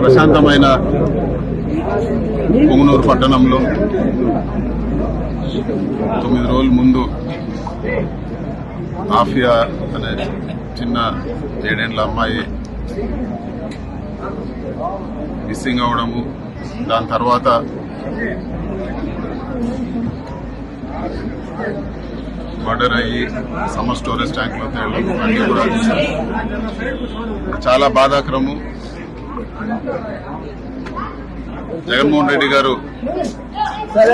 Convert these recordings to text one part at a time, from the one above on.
ప్రశాంతమైన పొంగునూరు పట్టణంలో తొమ్మిది రోజుల ముందు ఆఫియా అనే చిన్న ఏడేండ్ల అమ్మాయి మిస్సింగ్ అవడము దాని తర్వాత మర్డర్ అయ్యి సమ్మర్ స్టోరేజ్ ట్యాంక్లో తేలడం అన్నీ కూడా చాలా బాధాకరము. జగన్మోహన్ రెడ్డి గారు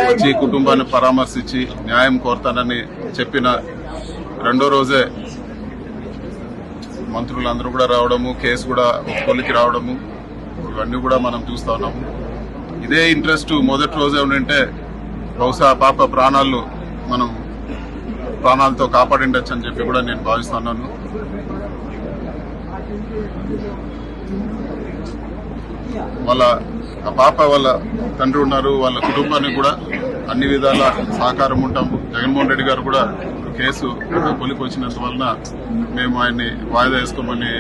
వచ్చి కుటుంబాన్ని పరామర్శించి న్యాయం కోరుతానని చెప్పిన రెండో రోజే మంత్రులందరూ కూడా రావడము కేసు కూడా కొలికి రావడము ఇవన్నీ కూడా మనం చూస్తా ఉన్నాము. ఇదే ఇంట్రెస్ట్ మొదటి రోజే ఉండింటే బహుశా పాప ప్రాణాలు మనం ప్రాణాలతో కాపాడిండొచ్చు అని చెప్పి కూడా నేను భావిస్తున్నాను వాళ్ళ ఆ పాప వాళ్ళ తండ్రి ఉన్నారు వాళ్ళ కుటుంబానికి కూడా అన్ని విధాల సహకారం ఉంటాం. జగన్మోహన్ రెడ్డి గారు కూడా కేసు కొలికి వచ్చినందు వలన మేము ఆయన్ని వాయిదా వేసుకోమని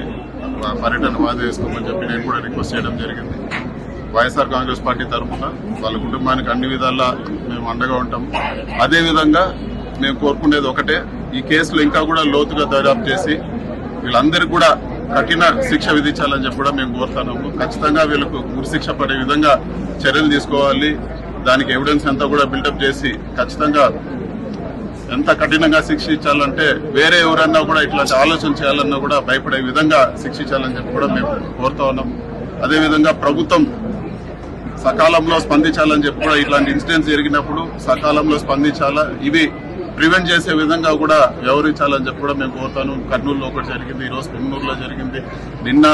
పర్యటన వాయిదా వేసుకోమని చెప్పి నేను కూడా రిక్వెస్ట్ చేయడం జరిగింది. వైఎస్ఆర్ కాంగ్రెస్ పార్టీ తరఫున వాళ్ళ కుటుంబానికి అన్ని విధాలా మేము అండగా ఉంటాం. అదేవిధంగా మేము కోరుకునేది ఒకటే ఈ కేసులు ఇంకా కూడా లోతుగా దర్యాప్తు చేసి వీళ్ళందరికీ కూడా కఠిన శిక్ష విధించాలని చెప్పి కూడా మేము కోరుతున్నాము. ఖచ్చితంగా వీళ్ళకు ఉరిశిక్ష పడే విధంగా చర్యలు తీసుకోవాలి. దానికి ఎవిడెన్స్ అంతా కూడా బిల్డప్ చేసి ఖచ్చితంగా ఎంత కఠినంగా శిక్షించాలంటే వేరే ఎవరన్నా కూడా ఇట్లాంటి ఆలోచన చేయాలన్నా కూడా భయపడే విధంగా శిక్షించాలని చెప్పి కూడా మేము కోరుతా ఉన్నాం అదేవిధంగా ప్రభుత్వం సకాలంలో స్పందించాలని చెప్పి కూడా ఇట్లాంటి ఇన్సిడెంట్స్ జరిగినప్పుడు సకాలంలో స్పందించాలా? ఇవి ప్రివెంట్ చేసే విధంగా కూడా వ్యవహరించాలని చెప్పి కూడా మేము కోరుతాను. కర్నూలులో ఒకటి జరిగింది ఈ రోజు పొంగనూరులో జరిగింది. నిన్న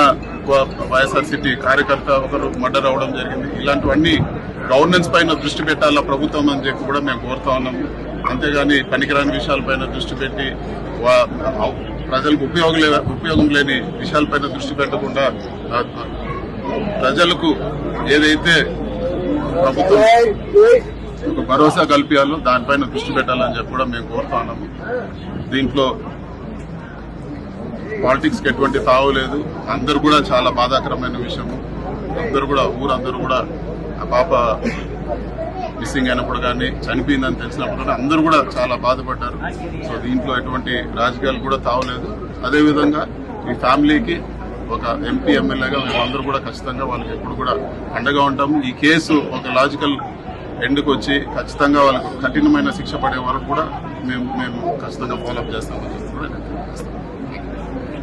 వైఎస్ఆర్ సిటీ కార్యకర్త ఒకరు మర్డర్ అవడం జరిగింది. ఇలాంటివన్నీ గవర్నెన్స్ పైన దృష్టి పెట్టాలా ప్రభుత్వం అని చెప్పి కూడా మేము కోరుతా ఉన్నాము. అంతేగాని పనికిరాని విషయాలపైన దృష్టి పెట్టి ప్రజలకు ఉపయోగం ఉపయోగం లేని విషయాలపైన దృష్టి పెట్టకుండా ప్రజలకు ఏదైతే ప్రభుత్వం ఒక భరోసా కల్పించాలో దానిపైన దృష్టి పెట్టాలని చెప్పి కూడా మేము కోరుతున్నాము దీంట్లో పాలిటిక్స్కి ఎటువంటి తావు లేదు. అందరు కూడా చాలా బాధాకరమైన విషయము. అందరూ కూడా ఊరందరూ కూడా ఆ పాప మిస్సింగ్ అయినప్పుడు కానీ చనిపోయిందని తెలిసినప్పుడు కానీ అందరూ కూడా చాలా బాధపడ్డారు. సో దీంట్లో ఎటువంటి రాజకీయాలు కూడా తావలేదు అదేవిధంగా ఈ ఫ్యామిలీకి ఒక ఎంపీ ఎమ్మెల్యేగా మేమందరూ కూడా ఖచ్చితంగా వాళ్ళకి ఎప్పుడు కూడా అండగా ఉంటాము. ఈ కేసు ఒక లాజికల్ ఎండ్కి వచ్చి ఖచ్చితంగా వాళ్ళకు కఠినమైన శిక్ష పడే వరకు కూడా మేము మేము ఖచ్చితంగా ఫాలోఅప్ చేస్తామని చెప్పి కూడా